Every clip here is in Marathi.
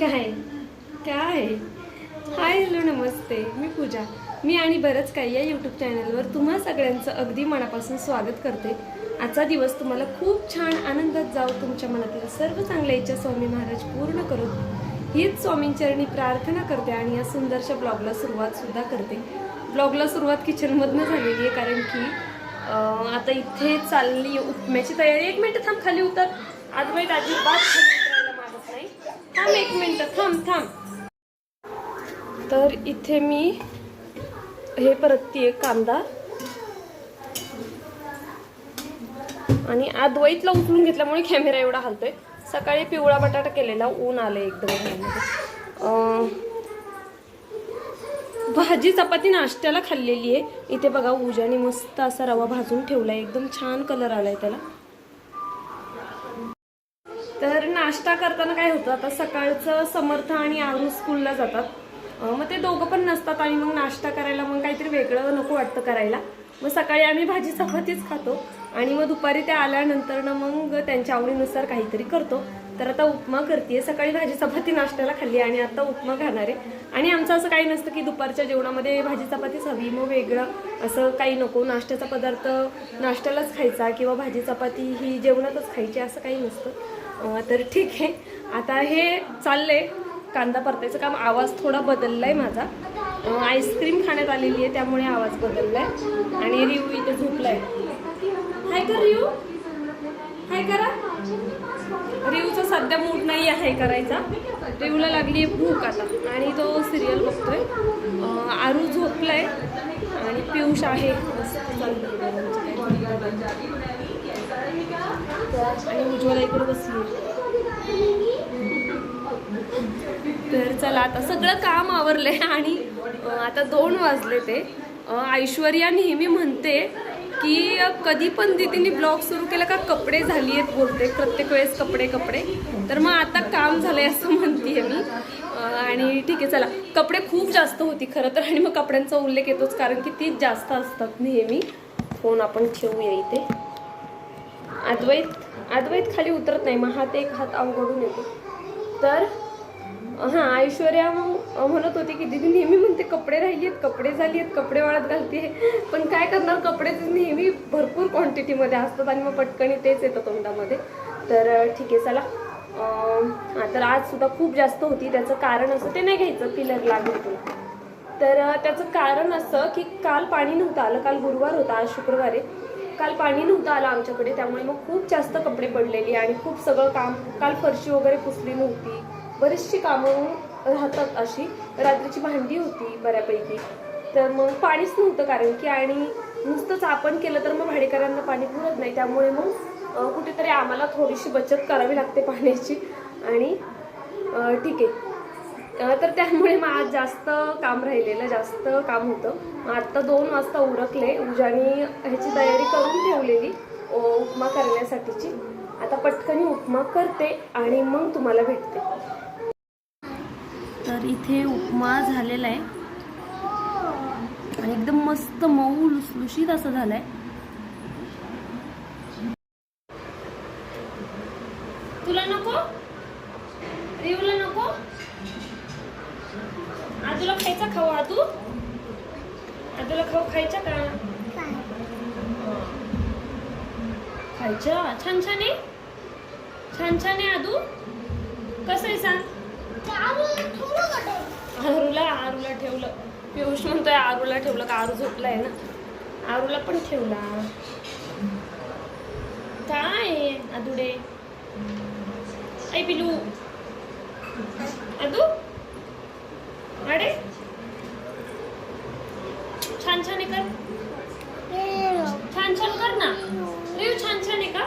काय? काय? हाय हॅलो नमस्ते. मी पूजा. मी आणि बरंच काही या यूट्यूब चॅनलवर तुम्हा सगळ्यांचं अगदी मनापासून स्वागत करते. आजचा दिवस तुम्हाला खूप छान आनंदात जाऊ तुमच्या मनातील सर्व चांगल्या इच्छा स्वामी महाराज पूर्ण करून हीच स्वामींचरणी प्रार्थना करते आणि या सुंदरशा ब्लॉगला सुरुवातसुद्धा करते. ब्लॉगला सुरुवात किचनमधनं झालेली आहे कारण की आता इथे चालली उपम्याची तयारी. एक मिनटं थांब खाली उतर. आज माहीत अजिबात खाली उतरायला मागत नाही थांब एक मिनिट थांब थांब. तर इथे मी हे परततीये कांदा. आणि आदवाईतला उचलून घेतल्यामुळे कॅमेरा एवढा हलतोय. सकाळी पिवळा बटाटा केलेला ऊन आलं एकदम भाजी चपाती नाश्त्याला खाल्लेली आहे इथे बघा उजाने मस्त असा रवा भाजून ठेवलाय. एकदम छान कलर आलाय त्याला. नाश्ता करताना काय होतं आता सकाळचं समर्थ आणि आरू स्कूलला जातात. मग ते दोघं पण नसतात आणि मग नाश्ता करायला मग काहीतरी वेगळं नको वाटतं करायला. मग सकाळी आम्ही भाजी चपातीच खातो आणि मग दुपारी ते आल्यानंतर ना मग त्यांच्या आवडीनुसार काहीतरी करतो. तर आता उपमा करते सकाळी भाजी चपाती नाश्त्याला खाल्ली आणि आता उपमा खाणार. आहे आणि आमचं असं काही नसतं की दुपारच्या जेवणामध्ये भाजी चपातीच हवी मग वेगळं असं काही नको. नाश्त्याचा पदार्थ नाश्त्यालाच खायचा किंवा भाजी चपाती ही जेवणातच खायची असं काही नसतं. तर ठीक आहे. आता हे चाललंय कांदा परतायचं काम. आवाज थोडा बदललाय माझा. आईस्क्रीम खाण्यात आलेली आहे त्यामुळे आवाज बदललाय. आणि रिव इथे झोपलाय. हाय कर रिव हाय करा. रिवचा सध्या मूड नाही आहे करायचा. रिवला लागली आहे भूक आता. आणि तो सिरियल बघतोय. अं, आरू झोपलाय. आणि पियुष आहे. आणि उज्ज्वला इकडे बसली. तर चला आता सगळं काम आवरलंय आणि आता दोन वाजले ते. ऐश्वर्या नेहमी म्हणते की कधी पण दीदीने ब्लॉग सुरू केला का कपडे झाली आहेत बोलते प्रत्येक वेळेस कपडे कपडे. तर मग आता काम झालंय असं म्हणतीये मी. आणि ठीक आहे चला. कपडे खूप जास्त होती खरं तर आणि मग कपड्यांचा उल्लेख येतोच कारण की तीच जास्त असतात नेहमी. फोन आपण ठेवूया इथे. अद्वैत अद्वैत खाली उतरत नाही. मग हात एक हात अवघडून येतो. तर हां ऐश्वर्या मग म्हणत होती की दीदी नेहमी म्हणते कपडे राहिली आहेत कपडे झाली आहेत कपडे वाळत घालते. पण काय करणार कपडे नेहमी भरपूर क्वांटिटीमध्ये असतात आणि मग पटकणी तेच येतं तोंडामध्ये. तर ठीक आहे चला. तर आज सुद्धा खूप जास्त होती. त्याचं कारण असं ते नाही घ्यायचं पिलर लागून तुला तर त्याचं कारण असं की काल पाणी नव्हतं आलं काल गुरुवार होता आज शुक्रवार आहे. काल पाणी नव्हतं आलं आमच्याकडे त्यामुळे मग खूप जास्त कपडे पडलेली आणि खूप सगळं काम काल फरशी वगैरे पुसली नव्हती. बरीचशी कामं राहतात अशी. रात्रीची भांडी होती बऱ्यापैकी. तर मग पाणीच नव्हतं कारण की आणि नुसतंच आपण केलं तर मग भाडेकरांना पाणी पुरत नाही. त्यामुळे मग कुठेतरी आम्हाला थोडीशी बचत करावी लागते पाण्याची. आणि ठीक आहे. तर त्यामुळे मग आज जास्त काम राहिलेलं जास्त काम होतं. मग आत्ता दोन वाजता उरकले. उजानी ह्याची तयारी करून ठेवलेली उपमा करण्यासाठीची. आता पटकनी उपमा करते आणि मग तुम्हाला भेटते. तर इथे उपमा झालेला आहे. आणि एकदम मस्त मऊ लुसलुशीत असं झालंय. तुला नको रिवला नको आजूला खायचा खाऊ आदू आदूला खाऊ खायचा का? खायचा? छान छान आहे. छान छान आहे आदू. कसं आहे सांग? आरूला आरूला ठेवलं. पियुष म्हणतोय आरूला ठेवलं का? आरू झोपलाय ना. आरूला पण ठेवला. काय आदुडे? ऐ पिलू. आदू? अरे छान छान आहे कर छान छान कर ना. रेव छान छान आहे का?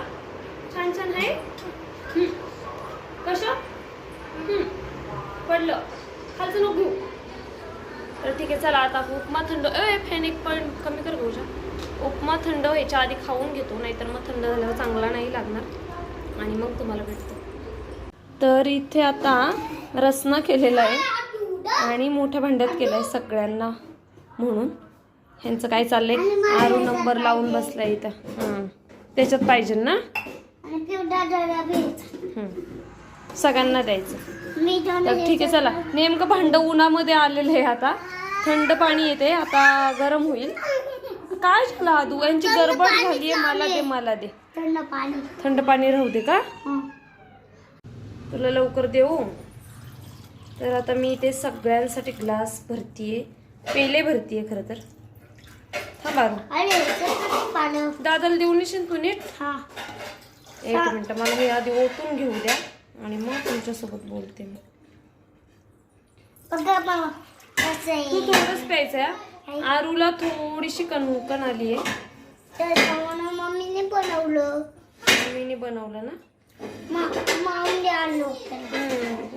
छान छान आहे. कसं. पडलं. खालचं नको घेऊ. तर ठीक आहे चला आता उपमा थंड ए फॅन एक पण कमी कर घेऊच्या उपमा थंड व्हायच्या आधी खाऊन घेतो नाहीतर मग थंड झाल्यावर चांगला नाही लागणार. आणि मग तुम्हाला भेटतो. तर इथे आता रसना केलेला आहे. आणि मोठ्या भांड्यात केलाय सगळ्यांना म्हणून. ह्यांचं काय चाललंय? आरू नंबर लावून बसलाय इथं. हां. त्याच्यात पाहिजे ना. सगळ्यांना द्यायचं. तर ठीक आहे चला. नेमकं भांड उन्हामध्ये आलेलं आहे आता. थंड पाणी येते. आता गरम होईल. काय झालं आदू? यांची गडबड झालीये. मला दे मला दे. थंड पाणी. थंड पाणी राहू दे का. तुला लवकर देऊ. तर आता मी इथे सगळ्यांसाठी ग्लास भरतीये. पेले भरतीये खरं तर. पाणी दादाला देऊन येशील तू नीट? हा. एक मिनिट मला हे आधी ओतून घेऊ द्या आणि मग तुमच्यासोबत बोलते मी. तू थोडंच प्यायचं आरूला थोडीशी कणकण आली आहे. मम्मीने बनवलं. मीने बनवलं ना?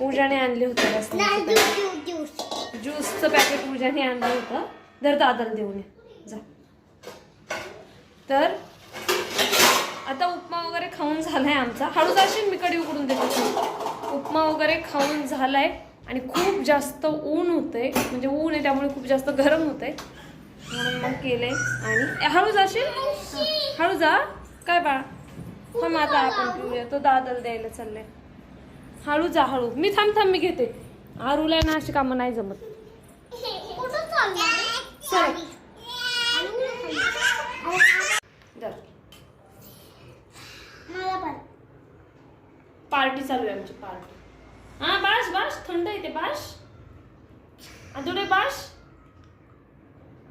उजाने आणले होते ज्यूसचं पॅकेट उजाने आणलं होतं. तर दादाला देऊन ये. तर आता उपमा वगैरे खाऊन झालाय आमचा. हळू जाशील मी कडी उघडून देते उपमा वगैरे खाऊन झालाय आणि खूप जास्त ऊन होतंय. म्हणजे ऊन आहे त्यामुळे खूप जास्त गरम होतंय. म्हणून मग केलंय आणि हळू जाशील हळू जा काय बाळा? हा आता आपण पिऊया. तो दादाला द्यायला चाललाय. हळू जा हळू. मी थांब थांब मी घेते. आरूला ना अशी कामं नाही जमत कुठं चाललं चल धर. मला पण पार्टी चालू आहे आमची पार्टी. हा बाश बाश थंड येते बाश आतुडे बाश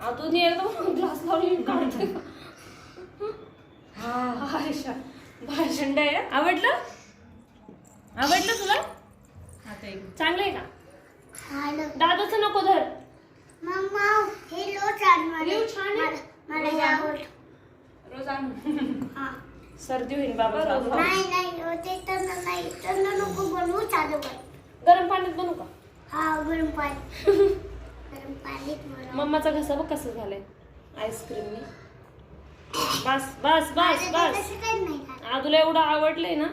आतून एकदम ग्लास लावली काढते. हा. आयशा भाषण आहे. आवडलं? आवडलं तुला? चांगलं आहे का? दादाचं नको धर. मम्मा लो छान मला लिव छान आहे. मला- मला आवडलं. रोज आण. हा. सर्दी होईल बाबा नाही नाही ते तंद नाही नको बनवू चालू कर. गरम पाण्यात बनवू का? हा गरम पाणी. गरम पाणीत बनव. मम्माचा घसा बघ कसं झालाय. आईस्क्रीमने बस बस बस बस. तसं काही नाही खात. आदूला एवढं आवडलंय ना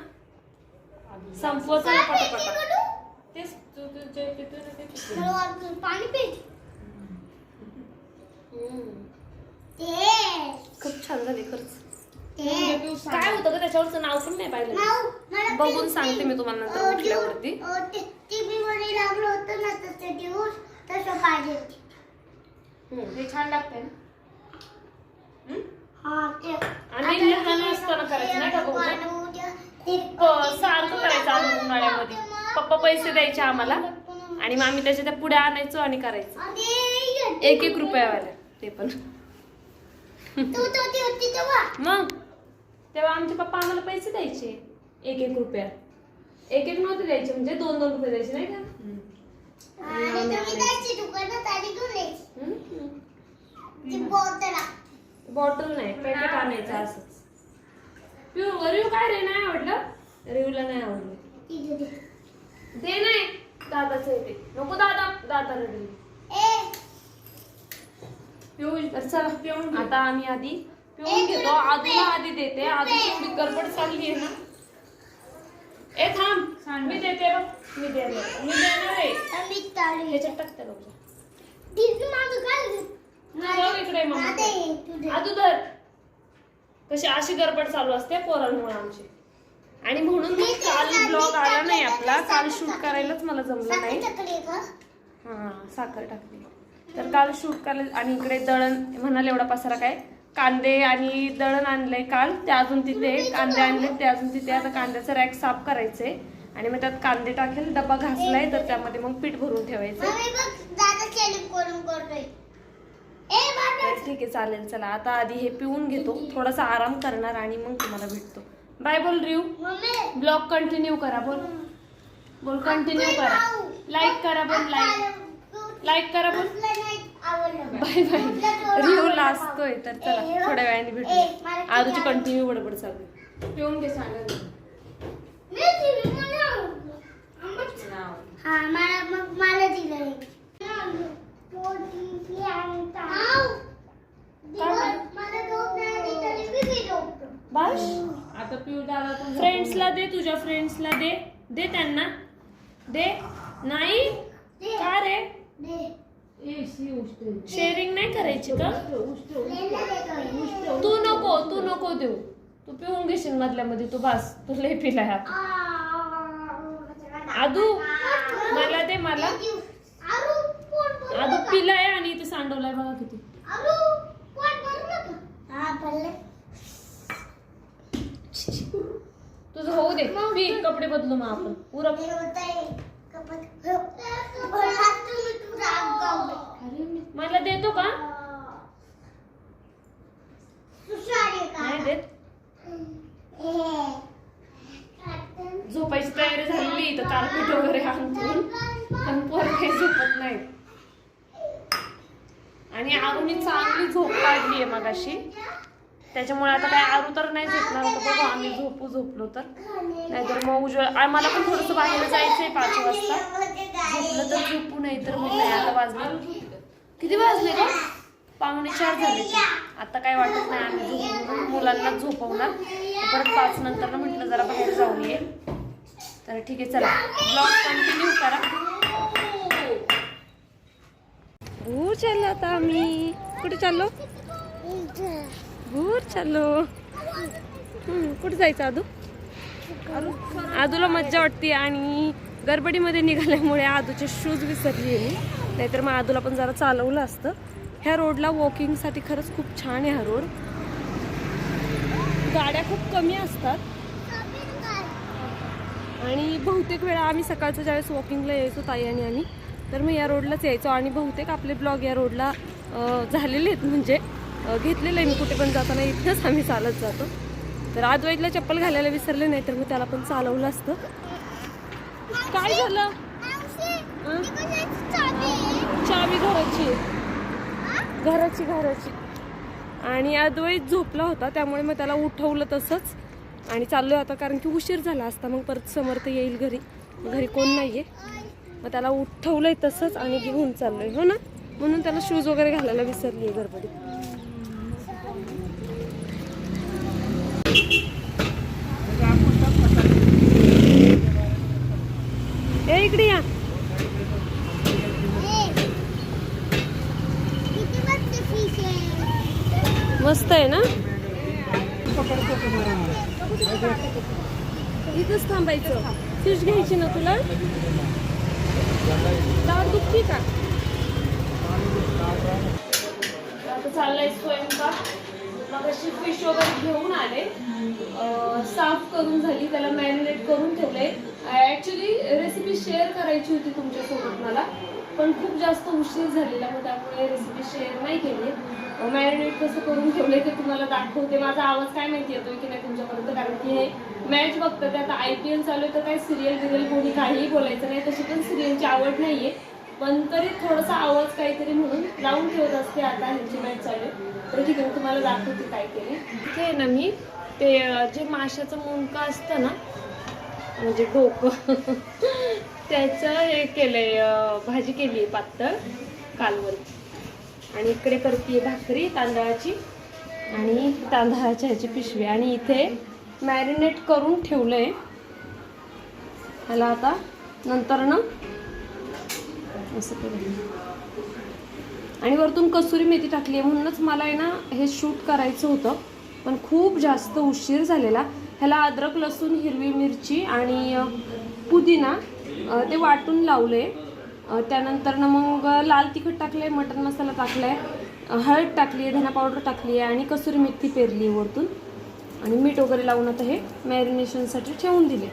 संपवत पटापटा. तेच तू तू जे पितोय ना ते तू? पितोय. थोडं वाटून पाणी हम्म. ते खूप छान झाली खरंच. काय होतं का त्याच्यावरचं नाव पण नाही पाहिलं. बघून सांगते मी तुम्हाला नंतर उठल्यावरती. लागलं होतं ना तसं दिवस तसं पाहिजे हे छान ना? हा आणि लहान असताना करायचं नाही का खूप सारखं करायचं आम्ही उन्हाळ्यामध्ये. पप्पा पैसे द्यायचे आम्हाला. आणि मग आम्ही त्याच्या त्या पुढे आणायचो आणि करायचो. एक एक रुपयावाल्या ते पण. तू तर ती होती तेव्हा. मग? तेव्हा आमचे पप्पा आम्हाला पैसे द्यायचे. एक एक रुपया. एक एक नव्हते द्यायचे म्हणजे दोन दोन रुपये द्यायचे नाही का? बॉटल नाही पॅकेट आणायचं असंच. पिऊ रिव्ह काय रे नाही आवडलं? रिव्हला नाही आवडलं. ती दे नाही. दादाचं आहे ते नको दादा दादा रडली तर चला. पिऊन आता आम्ही आधी पिऊन घेतो. आधीला आधी देते. आधी थोडी गडबड चालली आहे ना. ए थांब. मी देते बघ. मी देणार मी देणार आहे. ह्याच्यात टाकते बघ इकडे मग. आदू धर. कशी अशी गडबड चालू असते पोरांमुळे आमची. आणि म्हणून काल ब्लॉग आला नाही आपला. काल शूट करायलाच मला जमलं नाही. हा साखर टाकली. तर काल शूट करायला आणि इकडे दळण म्हणाल एवढा पसारा काय? कांदे आणि दळण आणलंय काल. ते अजून तिथे कांदे आणले ते अजून तिथे आता कांद्याचं रॅक साफ करायचंय. आणि मग त्यात कांदे टाकेल डबा घासलाय तर त्यामध्ये मग पीठ भरून ठेवायचं ठीक आहे चालेल चला. आता आधी हे पिऊन घेतो. थोडासा आराम करणार आणि मग तुम्हाला भेटतो. बाय बोल रिव ब्लॉग कंटिन्यू करा बोल. बोल कंटिन्यू करा. लाईक करा बोल लाईक. लाईक करा बोल. बाय बाय रिव्ह लाजतोय तर चला थोड्या वेळाने भेटू आजची कंटिन्यू बडबड चालू. पिऊन घे सांगा हा हे. आता पिऊ दादा पण फ्रेंड्सला दे तुझ्या फ्रेंड्सला दे. दे त्यांना. दे. नाही. दे. का रे? शेअरिंग नाही करायची का. तू नको तू नको देऊ. तू पिऊन घेशील मधल्या मध्ये तू बस. तू लय पिलाय. आदू मला दे मला. आदू? पिलाय आणि इथे सांडवलाय बघा किती. हा तुझं होऊ दे. पी कपडे बदलू मग आपण. उरक. मला देतो का? नाही देत. झोपायची तयारी झालेली तर कारपीट वगैरे आणून पण पोर काही झोपत नाही. आणि आरूनी चांगली झोप काढली आहे मगाशी. त्याच्यामुळे आता काय आरू तर नाही झोपणार. होतं बघू आम्ही झोपू झोपलो तर. नाहीतर मग उज्ज्वल मला पण थोडंसं बाहेर जायचंय पाच वाजता. झोपलं तर झोपू नाही तर मग नाही. आता वाजले. किती वाजले का पाहुणे चार झाले आता काय वाटत नाही आम्ही झोपून मुलांना झोपवणार. परत पाच नंतर म्हटलं जरा बाहेर जाऊन ये तर ठीक आहे चला. ब्लॉग कंटिन्यू करा. भूर चाललो आता आम्ही. कुठे चाललो? भूर चाललो. कुठे जायचं आदू? आदूला मज्जा वाटते आणि गडबडीमध्ये निघाल्यामुळे आदूचे शूज विसरली आहे मी. नाहीतर मग आदूला पण जरा चालवलं असतं. ह्या रोडला वॉकिंगसाठी खरंच खूप छान आहे हा रोड गाड्या खूप कमी असतात. आणि बहुतेक वेळा आम्ही सकाळचं ज्यावेळेस वॉकिंगला यायचो ताई आणि आम्ही तर मग या रोडलाच यायचो. आणि बहुतेक आपले ब्लॉग या रोडला झालेले आहेत म्हणजे घेतलेले घेतलेलं आहे. मी कुठे पण जाताना इथंच आम्ही चालत जातो. तर आजवाईतला चप्पल घालायला विसरले नाही तर मग त्याला पण चालवलं असतं. काय झालं? चावी. घराची. घराची घराची. आणि अद्वैत झोपला होता त्यामुळे मग त्याला उठवलं तसंच. आणि चाललोय आता कारण की उशीर झाला असता मग परत समर्थ येईल घरी. घरी कोण नाहीये. मग त्याला उठवलंय तसंच आणि घेऊन चाललोय हो ना? म्हणून त्याला शूज वगैरे घालायला विसरली आहे गडबडीत. ए इकडे या. आहे मस्त आहे ना? इथंच थांबायचं. फिश घ्यायची ना तुला? दार दुखती का? आता चाललाय स्वयंपाक. मग अशी फिश वगैरे घेऊन आले. साफ करून झाली त्याला मॅरिनेट करून ठेवले ॲक्च्युली रेसिपी शेअर करायची होती तुमच्यासोबत मला. पण खूप जास्त उशीर झालेला मग त्यामुळे रेसिपी शेअर नाही केली. मॅरिनेट कसं करून ठेवलंय ते तुम्हाला दाखवते. माझा आवाज काय माहिती येतोय की नाही तुमच्यापर्यंत? कारण की हे मॅच बघतं ते आता आय पी एल चालू आहे तर काय सिरियल बिरियल कोणी काहीही बोलायचं नाही. तशी पण सिरियलची आवड नाही आहे पण तरी थोडासा आवाज काहीतरी म्हणून लावून ठेवत असते आता ह्यांची मॅच चालू आहे. तर ठीक आहे मी तुम्हाला दाखवते काय केले ठीक आहे ना मी? ते जे माशाचं मुंका असतं ना म्हणजे डोकं. त्याचं हे केलंय भाजी केली आहे पातळ कालवण आणि इकडे करते भाकरी तांदळाची आणि तांदळाच्या ह्याची पिशवी. आणि इथे मॅरिनेट करून ठेवलं आहे ह्याला आता नंतर ना असं केलं आणि वरतून कसुरी मेथी टाकली आहे म्हणूनच मला आहे ना हे शूट करायचं होतं. पण खूप जास्त उशीर झालेला. ह्याला अद्रक लसूण हिरवी मिरची आणि पुदिना ते वाटून लावले त्यानंतर ना मग लाल तिखट टाकलं आहे मटन मसाला टाकला आहे हळद टाकली आहे धना पावडर टाकली आहे आणि कसुरी मेथी पेरली आहे वरतून. आणि मीठ वगैरे लावून आता हे मॅरिनेशनसाठी ठेवून दिले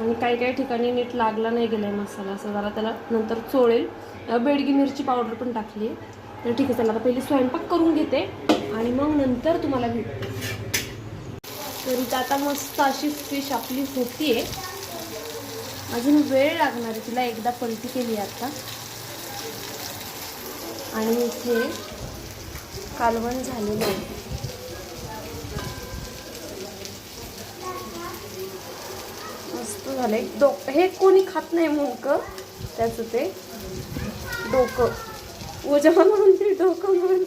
आणि काही काही ठिकाणी नीट लागला नाही गेलाय मसाला असं जरा त्याला नंतर चोळेल. बेडगी मिरची पावडर पण टाकली आहे तर ठीक आहे चला आता पहिली स्वयंपाक करून घेते. आणि मग नंतर तुम्हाला भेटते तर इथं आता मस्त अशी फिश आपली होतीये. अजून वेळ लागणार आहे तिला एकदा पलटी केली आता. आणि इथे कालवण झालेलं आहे. मस्त झालंय. डोक हे कोणी खात नाही मुंक त्याचं ते डोकं. ओजा म्हणून ते डोकं म्हणून.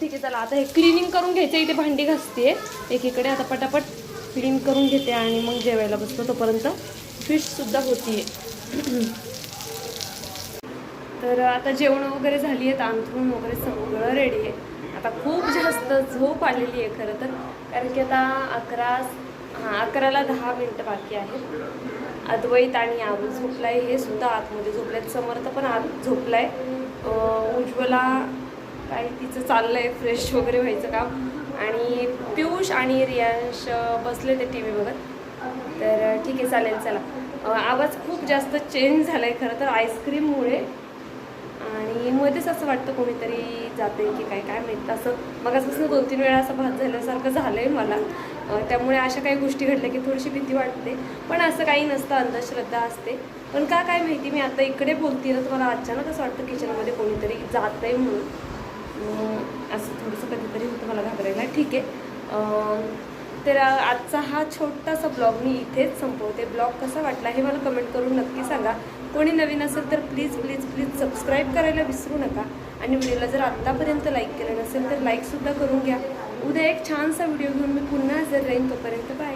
ठीक आहे चला. आता हे क्लिनिंग करून घ्यायचं इथे भांडी घासते एकीकडे आता पटापट क्लीन करून घेते आणि मग जेवायला बसतो तोपर्यंत. फिशसुद्धा होती होतीये. तर आता जेवण वगैरे झाली आहेत अंथरूण वगैरे सगळं रेडी आहे. आता खूप जास्त झोप आलेली आहे खरं तर कारण की आता अकरा हां अकराला दहा मिनटं बाकी आहेत. अद्वैत आणि आरू झोपलाय हे सुद्धा आतमध्ये झोपलेत. समर्थ पण आत झोपलाय. उज्ज्वला काय तिचं चाललंय फ्रेश वगैरे व्हायचं काम. आणि पियुष आणि रियांश बसले ते टी व्ही बघत. तर ठीक आहे चालेल चला. आवाज खूप जास्त चेंज झाला आहे खरं तर आईस्क्रीममुळे आणि मध्येच असं वाटतं कोणीतरी जाते की काय काय माहीत. असं मगापासून दोन तीन वेळा असं भात झाल्यासारखं झालं आहे मला त्यामुळे अशा काही गोष्टी घडल्या की थोडीशी भीती वाटते. पण असं काही नसतं अंधश्रद्धा असते. पण का काय माहिती मी आता इकडे बोलते ना तुम्हाला मला अचानक असं वाटतं किचनमध्ये कोणीतरी जात आहे म्हणून. असं थोडंसं कधीतरी होतं मला घाबरायला. ठीक आहे. तर आजचा हा छोटासा ब्लॉग मी इथेच संपवते. ब्लॉग कसा वाटला हे मला कमेंट करून नक्की सांगा. कोणी नवीन असेल तर प्लीज प्लीज प्लीज सबस्क्राईब करायला विसरू नका. आणि व्हिडिओला जर आत्तापर्यंत लाईक केलं नसेल तर लाईकसुद्धा करून घ्या. उद्या एक छानसा व्हिडिओ घेऊन मी पुन्हा हजर राहीन. तोपर्यंत बाय.